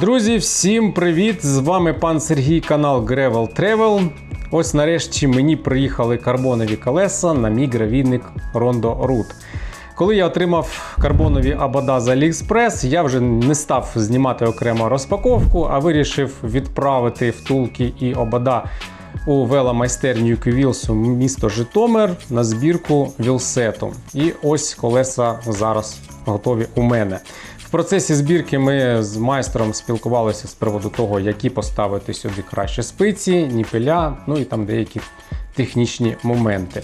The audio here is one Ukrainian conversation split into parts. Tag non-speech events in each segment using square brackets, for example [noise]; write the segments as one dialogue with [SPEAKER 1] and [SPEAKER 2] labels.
[SPEAKER 1] Друзі, всім привіт! З вами пан Сергій, канал Gravel Travel. Ось нарешті мені приїхали карбонові колеса на мій гравійник Rondo Root. Коли я отримав карбонові абада з AliExpress, я вже не став знімати окремо розпаковку, а вирішив відправити втулки і обода у веломайстерню Вілсу місто Житомир на збірку вілсету. І ось колеса зараз готові у мене. Процесі збірки ми з майстром спілкувалися з приводу того, які поставити сюди краще спиці, ніпеля, ну і там деякі технічні моменти.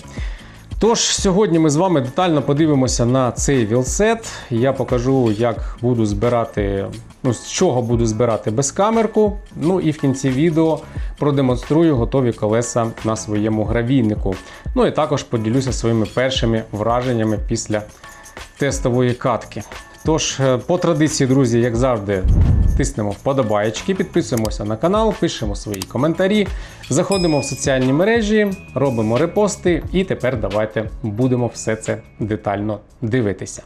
[SPEAKER 1] Тож сьогодні ми з вами детально подивимося на цей вілсет. Я покажу, як буду збирати, ну з чого буду збирати безкамерку. Ну і в кінці відео продемонструю готові колеса на своєму гравійнику. Ну і також поділюся своїми першими враженнями після тестової катки. Тож, е, по традиції, друзі, як завжди, тиснемо вподобаєчки, підписуємося на канал, пишемо свої коментарі, заходимо в соціальні мережі, робимо репости, і тепер давайте будемо все це детально дивитися.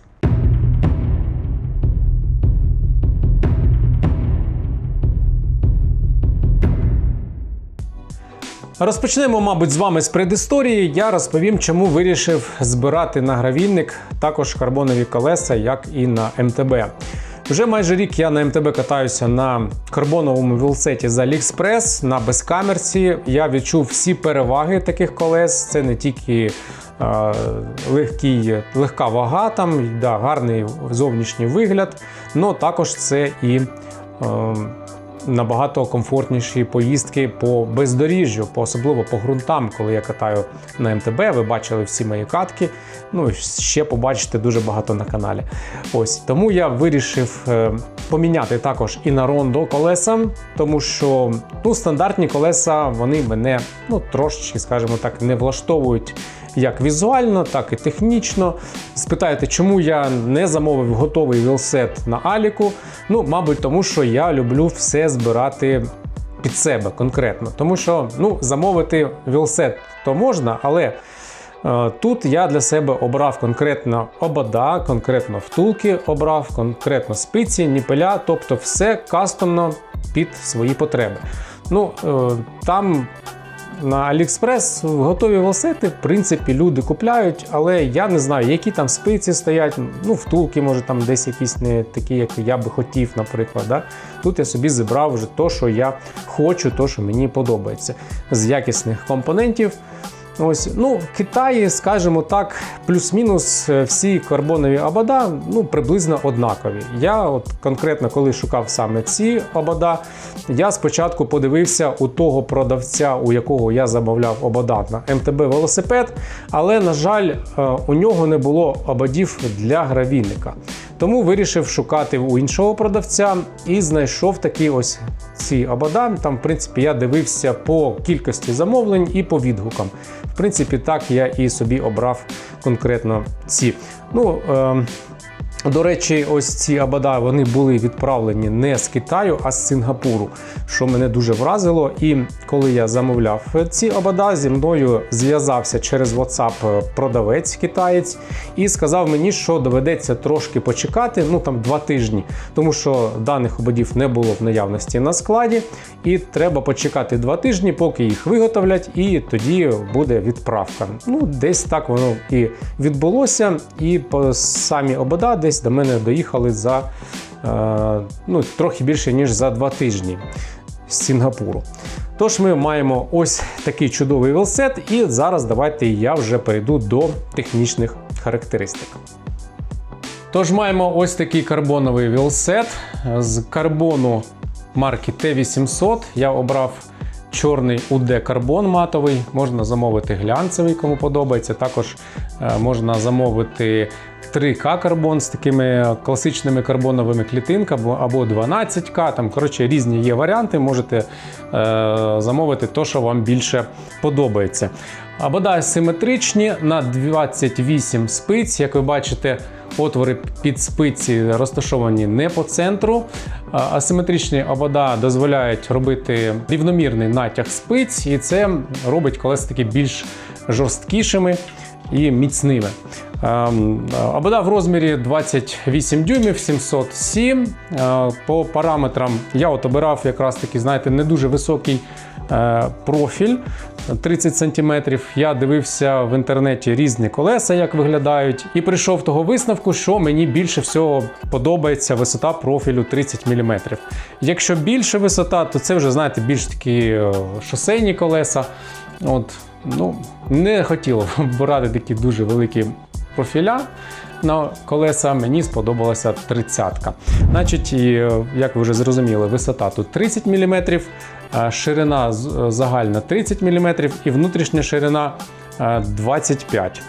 [SPEAKER 1] Розпочнемо, мабуть, з вами з предісторії. Я розповім, чому вирішив збирати на гравільник також карбонові колеса, як і на МТБ. Вже майже рік я на МТБ катаюся на карбоновому вілсеті з AliExpress, на безкамерці. Я відчув всі переваги таких колес. Це не тільки е, легкий, легка вага, там, да, гарний зовнішній вигляд, але також це і. Е, набагато комфортніші поїздки по бездоріжжю, по особливо по ґрунтам, коли я катаю на МТБ. Ви бачили всі мої катки. Ну і ще побачите дуже багато на каналі. Ось тому я вирішив е, поміняти також і на рондо колеса, тому що ну, стандартні колеса вони мене ну трошечки, скажімо так, не влаштовують. Як візуально, так і технічно. Спитаєте, чому я не замовив готовий вілсет на Аліку? Ну, мабуть, тому що я люблю все збирати під себе конкретно. Тому що ну, замовити вілсет то можна, але е, тут я для себе обрав конкретно обода, конкретно втулки обрав, конкретно спиці, ніпеля, тобто все кастомно під свої потреби. Ну, е, там на AliExpress готові волсети, в принципі, люди купляють, але я не знаю, які там спиці стоять. Ну, втулки, може, там десь якісь не такі, як я би хотів, наприклад. Да? Тут я собі зібрав вже то, що я хочу, то, що мені подобається. З якісних компонентів. Ось, ну, В Китаї, скажімо так, плюс-мінус е, всі карбонові обода ну, приблизно однакові. Я от конкретно, коли шукав саме ці обода, я спочатку подивився у того продавця, у якого я замовляв обода на МТБ велосипед, але, на жаль, е, у нього не було ободів для гравійника. Тому вирішив шукати у іншого продавця і знайшов такі ось ці обода. Там, в принципі, я дивився по кількості замовлень і по відгукам. В принципі, так я і собі обрав конкретно ці. Ну, е до речі, ось ці абада вони були відправлені не з Китаю, а з Сингапуру, що мене дуже вразило. І коли я замовляв ці абада, зі мною зв'язався через WhatsApp продавець китаєць і сказав мені, що доведеться трошки почекати, ну там два тижні, тому що даних ободів не було в наявності на складі, і треба почекати два тижні, поки їх виготовлять, і тоді буде відправка. Ну, десь так воно і відбулося, і самі обода десь до мене доїхали за е, ну, трохи більше ніж за два тижні з Сінгапуру. Тож ми маємо ось такий чудовий велсет, і зараз давайте я вже перейду до технічних характеристик. Тож маємо ось такий карбоновий велсет з карбону марки T800. Я обрав чорний UD карбон матовий, можна замовити глянцевий, кому подобається. Також е, можна замовити 3К карбон з такими класичними карбоновими клітинками або 12К. Там, коротше, різні є варіанти. Можете е, замовити те, що вам більше подобається. Абода симетричні на 28 спиць, як ви бачите. Отвори під спиці розташовані не по центру. Асиметричні обода дозволяють робити рівномірний натяг спиць, і це робить колеса такі більш жорсткішими і міцними. Ем, Обода в розмірі 28 дюймів 707. Е, По параметрам я от обирав якраз таки, знаєте, не дуже високий е, профіль 30 см. Я дивився в інтернеті різні колеса, як виглядають, і прийшов того висновку, що мені більше всього подобається висота профілю 30 мм. Якщо більше висота, то це вже знаєте більш такі е, шосейні колеса. От, ну, не хотіло [laughs] брати такі дуже великі профіля на колеса. Мені сподобалася 30-ка. Значить, е, як ви вже зрозуміли, висота тут 30 мм, е, ширина загальна 30 мм і внутрішня ширина е, 25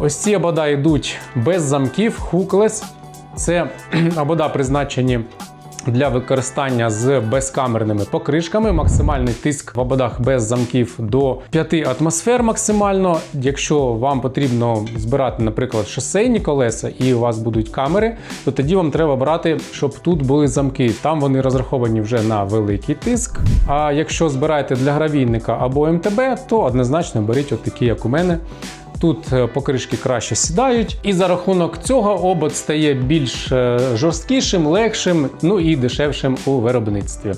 [SPEAKER 1] Ось ці обода йдуть без замків, хуклес. Це [clears throat] обода призначені для використання з безкамерними покришками. Максимальний тиск в ободах без замків до 5 атмосфер максимально. Якщо вам потрібно збирати, наприклад, шосейні колеса і у вас будуть камери, то тоді вам треба брати, щоб тут були замки. Там вони розраховані вже на великий тиск. А якщо збираєте для гравійника або МТБ, то однозначно беріть от такі, як у мене. Тут е, покришки краще сідають, і за рахунок цього обод стає більш е, жорсткішим, легшим, ну і дешевшим у виробництві.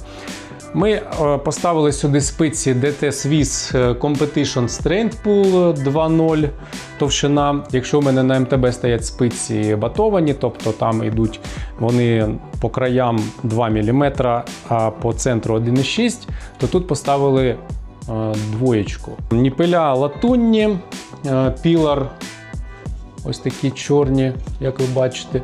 [SPEAKER 1] Ми е, поставили сюди спиці DT Swiss Competition Strength Pool 2.0 товщина. Якщо у мене на МТБ стоять спиці батовані, тобто там йдуть вони по краям 2 мм, а по центру 1,6, то тут поставили двоєчку. Ніпеля латунні, е, пілар ось такі чорні, як ви бачите.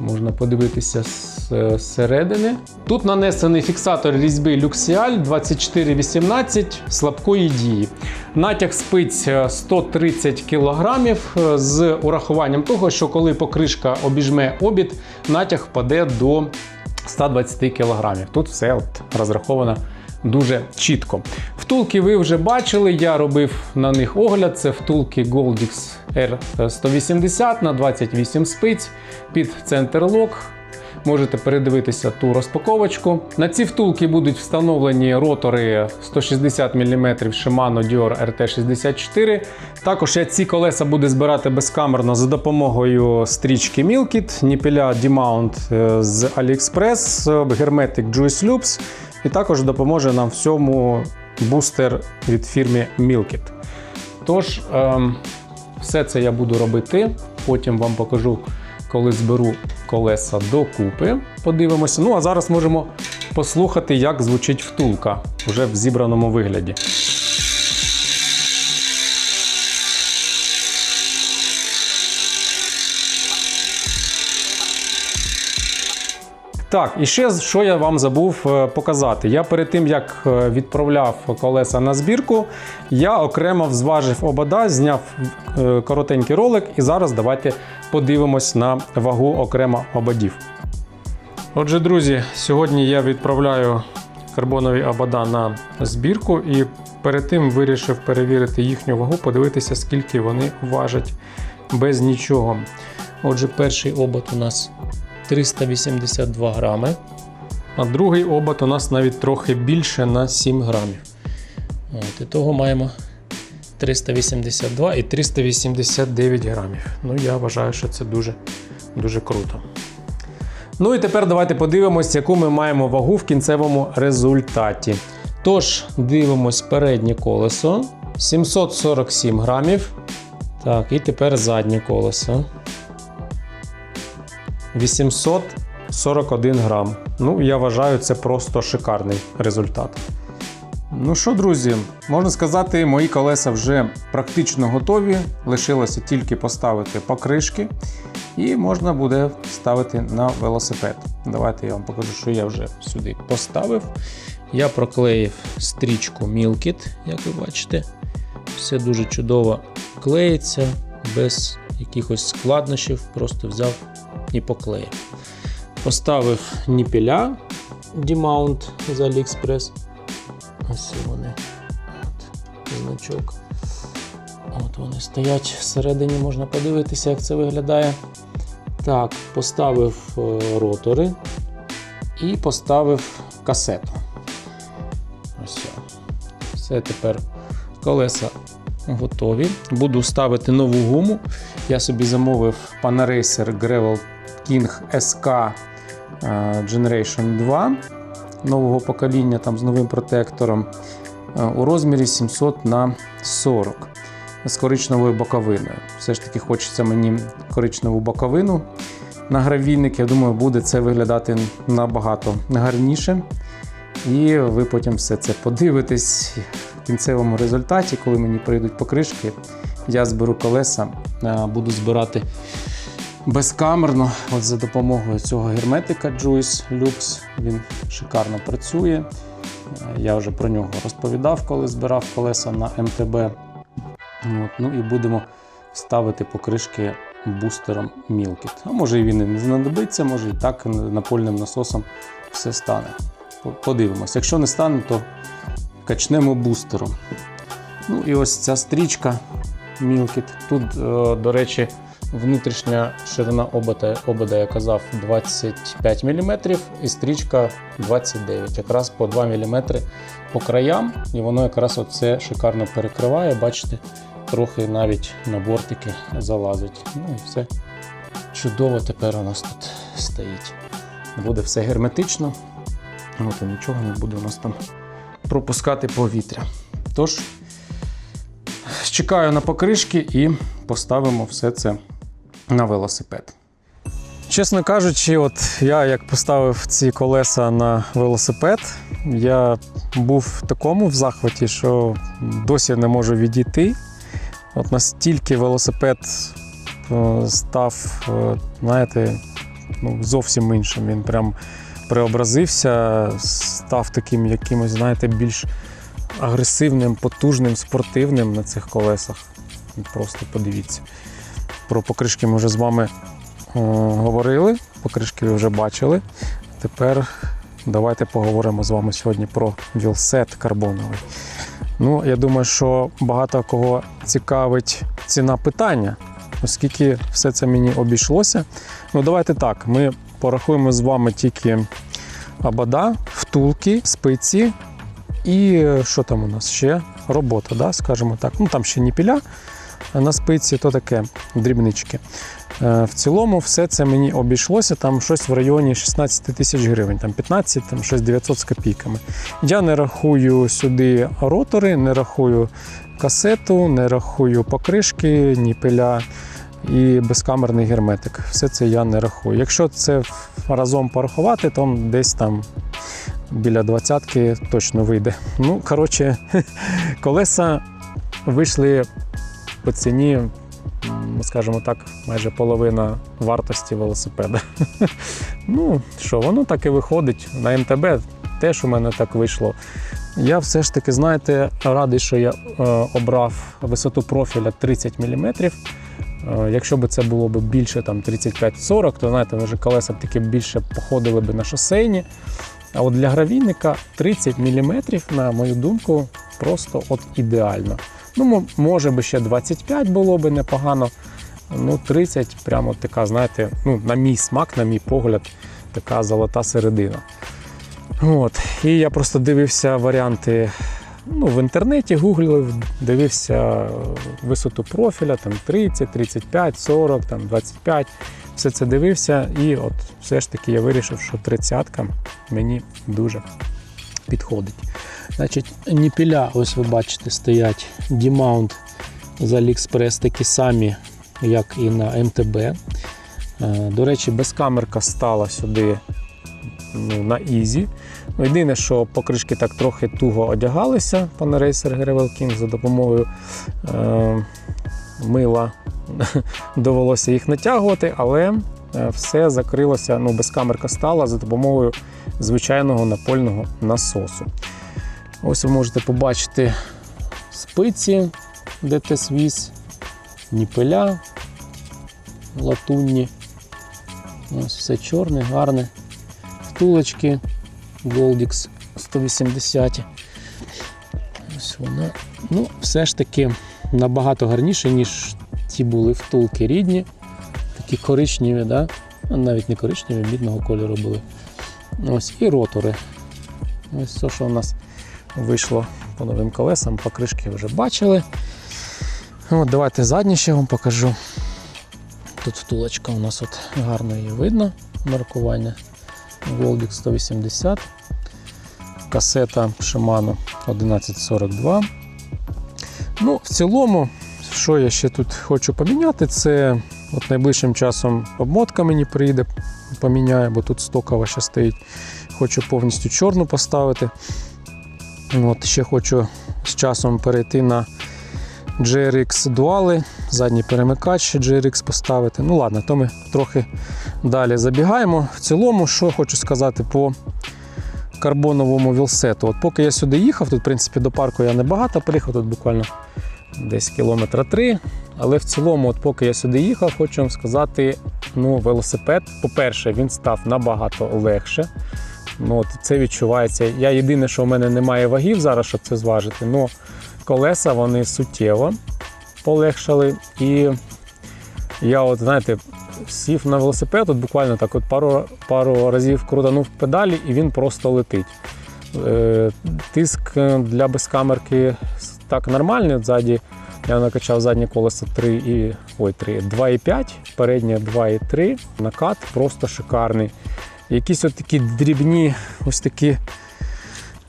[SPEAKER 1] Можна подивитися е, зсередини. Тут нанесений фіксатор різьби Luxial 2418 слабкої дії. Натяг спиць е, 130 кг з урахуванням того, що коли покришка обіжме обід, натяг впаде до 120 кг. Тут все от розраховано дуже чітко. Втулки ви вже бачили, я робив на них огляд. Це втулки Goldix R180 на 28 спиць під центр лок. Можете передивитися ту розпаковочку. На ці втулки будуть встановлені ротори 160 мм Shimano Dior RT64. Також я ці колеса буду збирати безкамерно за допомогою стрічки Milkit, ніпеля D-Mount е, з AliExpress, е, Hermetic Juice Loops. І також допоможе нам в цьому бустер від фірми Milkit. Тож, ем, все це я буду робити. Потім вам покажу, коли зберу колеса докупи. Подивимося. Ну а зараз можемо послухати, як звучить втулка вже в зібраному вигляді. Так, і ще що я вам забув е, показати. Я перед тим як е, відправляв колеса на збірку, я окремо взважив обода, зняв е, коротенький ролик, і зараз давайте подивимось на вагу окремо ободів. Отже, друзі, сьогодні я відправляю карбонові обода на збірку і перед тим вирішив перевірити їхню вагу, подивитися, скільки вони важать без нічого. Отже, перший обод у нас 382 грами. А другий обод у нас навіть трохи більше на 7 грамів. От, і того маємо 382 і 389 грамів. Ну, я вважаю, що це дуже, дуже круто. Ну і тепер давайте подивимось, яку ми маємо вагу в кінцевому результаті. Тож, дивимось переднє колесо 747 грамів. Так, і тепер заднє колесо. 841 грам. Ну, я вважаю, це просто шикарний результат. Ну що, друзі, можна сказати, мої колеса вже практично готові. Лишилося тільки поставити покришки, і можна буде ставити на велосипед. Давайте я вам покажу, що я вже сюди поставив. Я проклеїв стрічку Milkit, як ви бачите. Все дуже чудово клеїться, без якихось складнощів, просто взяв і поклеїв. Поставив ніпіля D-Mount з AliExpress. Ось вони. От, значок. От вони стоять всередині, можна подивитися, як це виглядає. Так, поставив е, ротори і поставив касету. Ось. Все тепер колеса готові. Буду ставити нову гуму. Я собі замовив Panaracer Gravel King SK е, Generation 2 нового покоління там, з новим протектором е, у розмірі 700 на 40 з коричневою боковиною. Все ж таки хочеться мені коричневу боковину на гравійник. Я думаю, буде це виглядати набагато гарніше. І ви потім все це подивитесь в кінцевому результаті, коли мені прийдуть покришки. Я зберу колеса, е, буду збирати безкамерно, от за допомогою цього герметика Juice Lux. Він шикарно працює. Е, Я вже про нього розповідав, коли збирав колеса на МТБ. От, ну і будемо ставити покришки бустером Milkit. А може і він і не знадобиться, може і так напольним насосом все стане. По- Подивимось. Якщо не стане, то качнемо бустером. Ну і ось ця стрічка Milkit. Тут, е, до речі, внутрішня ширина обода, обода я казав, 25 мм і стрічка 29 Якраз по 2 мм по краям, і воно якраз оце шикарно перекриває. Бачите, трохи навіть на бортики залазить. Ну і все чудово тепер у нас тут стоїть. Буде все герметично. От і нічого не буде у нас там пропускати повітря. Тож, чекаю на покришки і поставимо все це на велосипед. Чесно кажучи, от я як поставив ці колеса на велосипед, я був в такому в захваті, що досі не можу відійти. От настільки велосипед е, став, е, знаєте, ну, зовсім іншим. Він прям преобразився, став таким якимось, знаєте, більш агресивним, потужним, спортивним на цих колесах. Просто подивіться. Про покришки ми вже з вами е, говорили, покришки ви вже бачили. Тепер давайте поговоримо з вами сьогодні про вілсет карбоновий. Ну, я думаю, що багато кого цікавить ціна питання, оскільки все це мені обійшлося. Ну, давайте так, ми порахуємо з вами тільки абада, втулки, спиці і е, що там у нас ще? Робота, да, скажімо так. Ну там ще ніпіля на спиці, то таке дрібнички. Е, В цілому все це мені обійшлося там щось в районі 16 тисяч гривень, там 15, там щось 900 з копійками. Я не рахую сюди ротори, не рахую касету, не рахую покришки, ніпеля і безкамерний герметик. Все це я не рахую. Якщо це разом порахувати, то десь там біля двадцятки точно вийде. Ну, коротше, [laughs] колеса вийшли по ціні, скажімо так, майже половина вартості велосипеда. [laughs] Ну, що, воно так і виходить. На МТБ теж у мене так вийшло. Я все ж таки, знаєте, радий, що я е, обрав висоту профіля 30 мм. Е, Якщо б це було б більше там 35-40, то знаєте, вже колеса б таки більше походили б на шосейні. А от для гравійника 30 мм, на мою думку, просто от ідеально. Ну, може би ще 25 було б непогано. Ну, 30 прямо така, знаєте, ну, на мій смак, на мій погляд, така золота середина. От. І я просто дивився варіанти ну, в інтернеті, гуглив, дивився е, висоту профіля, там 30, 35, 40, там 25. Все це дивився, і от все ж таки я вирішив, що 30 мені дуже підходить. Значить, ніпіля, ось ви бачите, стоять D-mount з AliExpress такі самі, як і на МТБ. Е, До речі, безкамерка стала сюди ну, на Easy. Ну, Єдине, що покришки так трохи туго одягалися Panaracer Gravel King за допомогою е, мила [laughs] довелося їх натягувати, але все закрилося, ну, безкамерка стала за допомогою звичайного напольного насосу. Ось ви можете побачити спиці ДТ Свіс, ніпеля латунні. Ось все чорне, гарне. Втулочки Goldix 180. Ось воно. Ну, все ж таки набагато гарніше, ніж ті були втулки рідні. Такі коричневі, да? Ну, навіть не коричневі, мідного кольору були. Ось і ротори. Ось все, що у нас вийшло по новим колесам, покришки вже бачили. От, давайте задні ще вам покажу. Тут втулочка у нас от гарно її видно. Маркування. Голдік 180. Касета Shimano 1142. Ну, в цілому, що я ще тут хочу поміняти, це от найближчим часом обмотка мені прийде, поміняю, бо тут стокова ще стоїть. Хочу повністю чорну поставити. От, ще хочу з часом перейти на GRX дуали, задній перемикач GRX поставити. Ну ладно, то ми трохи далі забігаємо. В цілому, що хочу сказати по карбоновому вілсету. От поки я сюди їхав, тут в принципі до парку я небагато приїхав, тут буквально десь кілометра три. Але в цілому, от поки я сюди їхав, хочу вам сказати, ну, велосипед, по-перше, він став набагато легше. Ну, от це відчувається. Я єдине, що в мене немає вагів зараз, щоб це зважити. Ну, колеса вони суттєво полегшали. І я, от, знаєте, сів на велосипед, от буквально так от пару, пару разів крутанув педалі, і він просто летить. Е, Тиск для безкамерки так нормальний. Ззаді я накачав заднє колесо 3 і, ой, 3, 2,5, переднє 2,3. Накат просто шикарний. Якісь от такі дрібні, ось такі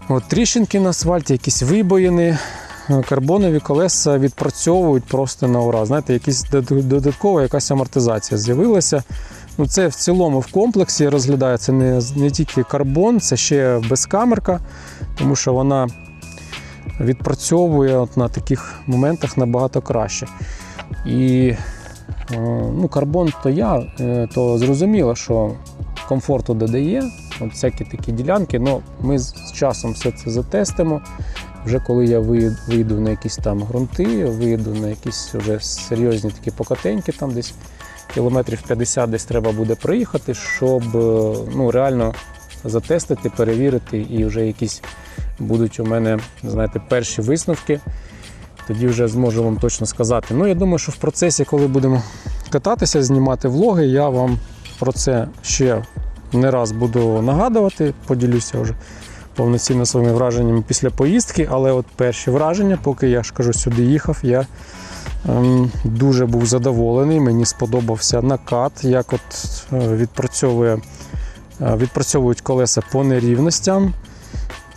[SPEAKER 1] от тріщинки на асфальті, якісь вибоїни. Карбонові колеса відпрацьовують просто на ура. Знаєте, якісь додаткова якась амортизація з'явилася. Ну, це в цілому в комплексі розглядається не, не тільки карбон, це ще безкамерка, тому що вона відпрацьовує от на таких моментах набагато краще. І е, ну, карбон то я, е, то зрозуміло, що комфорту додає, от всякі такі ділянки. Ну, ми з часом все це затестимо. Вже коли я вийду на якісь там ґрунти, вийду на якісь вже серйозні такі покатеньки, там десь кілометрів 50 десь треба буде проїхати, щоб е, ну, реально затестити, перевірити, і вже якісь будуть у мене, знаєте, перші висновки. Тоді вже зможу вам точно сказати. Ну, я думаю, що в процесі, коли будемо кататися, знімати влоги, я вам про це ще не раз буду нагадувати, поділюся вже повноцінно своїми враженнями після поїздки. Але от перші враження, поки я ж кажу, сюди їхав, я ем, дуже був задоволений. Мені сподобався накат, як от е, відпрацьовує, відпрацьовують колеса по нерівностям.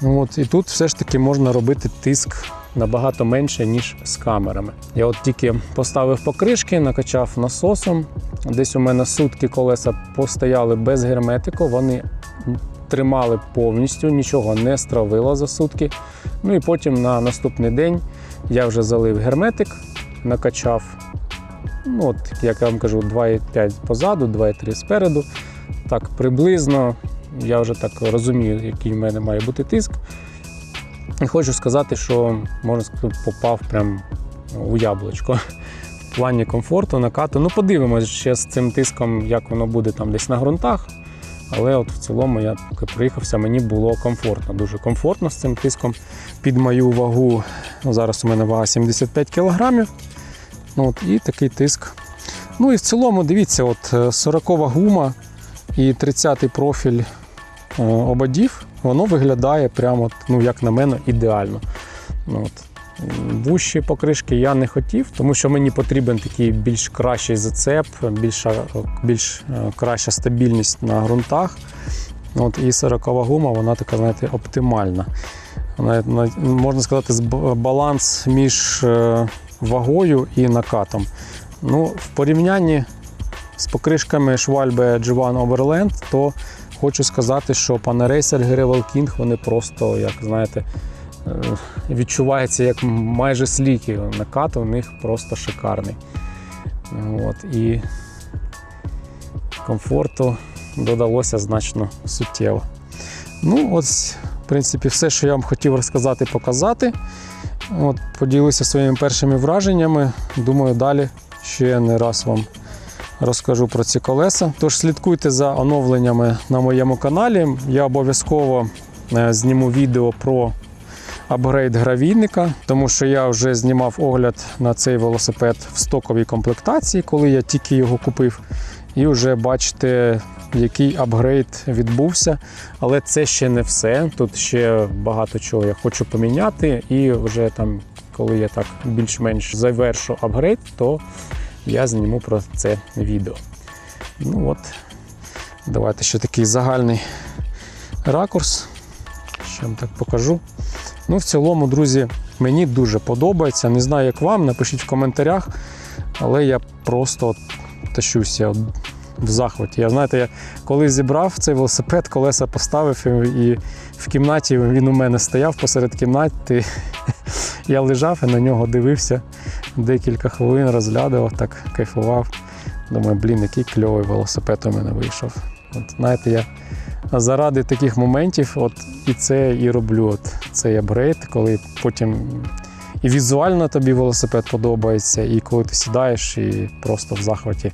[SPEAKER 1] От, і тут все ж таки можна робити тиск набагато менше, ніж з камерами. Я от тільки поставив покришки, накачав насосом. Десь у мене сутки колеса постояли без герметику, вони тримали повністю, нічого не стравило за сутки. Ну і потім на наступний день я вже залив герметик, накачав. Ну, от, як я вам кажу, 2,5 позаду, 2,3 спереду. Так, приблизно я вже так розумію, який в мене має бути тиск. І хочу сказати, що можна сказати, попав прям у яблучко. В плані комфорту, накату. Ну, подивимось ще з цим тиском, як воно буде там десь на ґрунтах. Але от в цілому я поки приїхався, мені було комфортно, дуже комфортно з цим тиском під мою вагу. Ну, зараз у мене вага 75 кг. Ну, от, і такий тиск. Ну і в цілому, дивіться, от 40 гума і 30-й профіль е, ободів, воно виглядає прямо, ну, як на мене, ідеально. Ну, от. Вущі покришки я не хотів, тому що мені потрібен такий більш кращий зацеп, більша, більш е, краща стабільність на ґрунтах. От, і 40 гума, вона така, знаєте, оптимальна. Можна сказати, баланс між е, вагою і накатом. Ну, в порівнянні з покришками Schwalbe G1 Overland, то хочу сказати, що Panaracer Gravel King вони просто, як знаєте, е, відчувається як майже сліки. Накат у них просто шикарний. От, і комфорту додалося значно суттєво. Ну, ось, в принципі, все, що я вам хотів розказати, показати. От, поділися своїми першими враженнями. Думаю, далі ще не раз вам розкажу про ці колеса. Тож слідкуйте за оновленнями на моєму каналі. Я обов'язково е, зніму відео про апгрейд гравійника, тому що я вже знімав огляд на цей велосипед в стоковій комплектації, коли я тільки його купив. І вже бачите, який апгрейд відбувся. Але це ще не все. Тут ще багато чого я хочу поміняти, і вже там коли я так більш-менш завершу апгрейд, то я зніму про це відео. Ну от, давайте ще такий загальний ракурс. Ще вам так покажу. Ну, в цілому, друзі, мені дуже подобається. Не знаю, як вам, напишіть в коментарях, але я просто тащуся в захваті. Я знаєте, я коли зібрав цей велосипед, колеса поставив і в кімнаті він у мене стояв посеред кімнати. [laughs] Я лежав і на нього дивився декілька хвилин, розглядував, так кайфував. Думаю, блін, який кльовий велосипед у мене вийшов. От знаєте, я заради таких моментів, от і це і роблю. От цей апгрейд, коли потім і візуально тобі велосипед подобається, і коли ти сідаєш і просто в захваті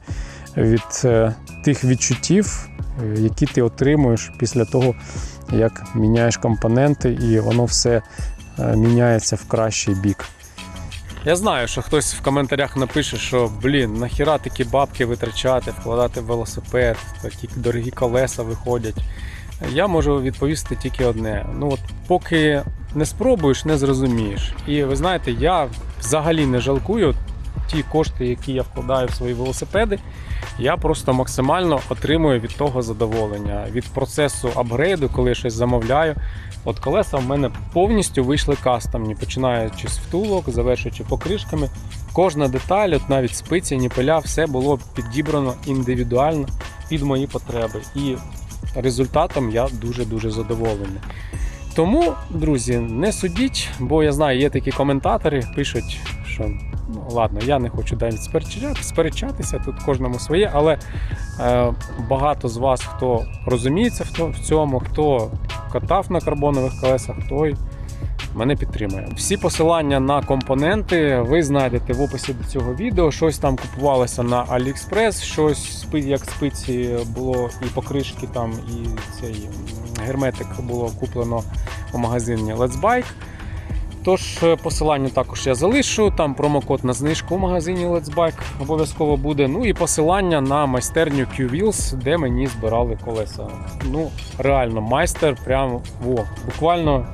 [SPEAKER 1] від е, тих відчуттів, е, які ти отримуєш після того, як міняєш компоненти, і воно все е, міняється в кращий бік. Я знаю, що хтось в коментарях напише, що блін, нахіра такі бабки витрачати, вкладати в велосипед, такі дорогі колеса виходять. Я можу відповісти тільки одне: ну от поки не спробуєш, не зрозумієш. І ви знаєте, я взагалі не жалкую ті кошти, які я вкладаю в свої велосипеди. Я просто максимально отримую від того задоволення, від процесу апгрейду, коли я щось замовляю. От колеса в мене повністю вийшли кастомні, починаючи з втулок, завершуючи покришками. Кожна деталь, от навіть спиці, ніпеля, все було підібрано індивідуально під мої потреби. І результатом я дуже-дуже задоволений. Тому, друзі, не судіть, бо я знаю, є такі коментатори, пишуть, що ну ладно, я не хочу сперечати, сперечатися, тут кожному своє, але е, багато з вас, хто розуміється в цьому, хто катав на карбонових колесах, той мене підтримує. Всі посилання на компоненти ви знайдете в описі до цього відео. Щось там купувалося на AliExpress, щось як спиці було і покришки там, і цей герметик було куплено у магазині Let's Bike. Тож е, посилання також я залишу. Там промокод на знижку в магазині Let's Bike обов'язково буде. Ну і посилання на майстерню Q-Wheels, де мені збирали колеса. Ну, реально, майстер, прям во, буквально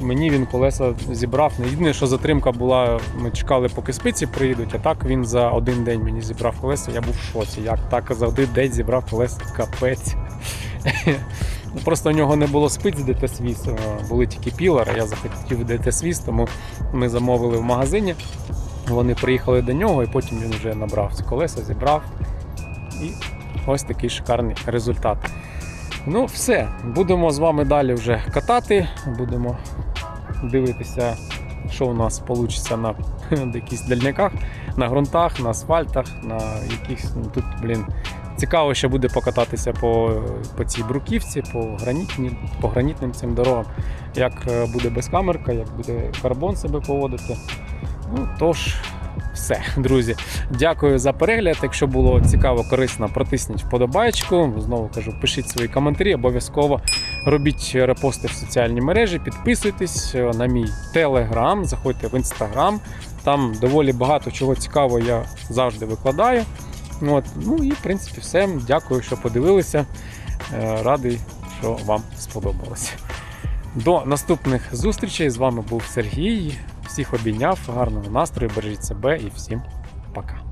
[SPEAKER 1] мені він колеса зібрав. Не єдине, що затримка була, ми чекали, поки спиці приїдуть, а так він за один день мені зібрав колеса. Я був в шоці. Як так за один день зібрав колеса, капець. Ну, Просто у нього не було спиць ДТ Свіс, були тільки пілери. Я захотів ДТ тому ми замовили в магазині. Вони приїхали до нього, і потім він вже набрав ці колеса, зібрав. І ось такий шикарний результат. Ну, все, будемо з вами далі вже катати, будемо дивитися, що у нас вийде на [laughs] якихось дальняках, на ґрунтах, на асфальтах, на якихось ну, тут, блін. Цікаво, ще буде покататися по, по цій бруківці, по, гранітні, по гранітним цим дорогам, як е, буде безкамерка, як буде карбон себе поводити. Ну, тож, все, друзі. Дякую за перегляд. Якщо було цікаво, корисно, протисніть вподобайку. Знову кажу, пишіть свої коментарі, обов'язково робіть репости в соціальні мережі, підписуйтесь е, на мій телеграм, заходьте в інстаграм. Там доволі багато чого цікавого я завжди викладаю. От. Ну і в принципі все. Дякую, що подивилися. Е, Радий, що вам сподобалося. До наступних зустрічей. З вами був Сергій. Всіх обійняв, гарного настрою, бережіть себе і всім пока.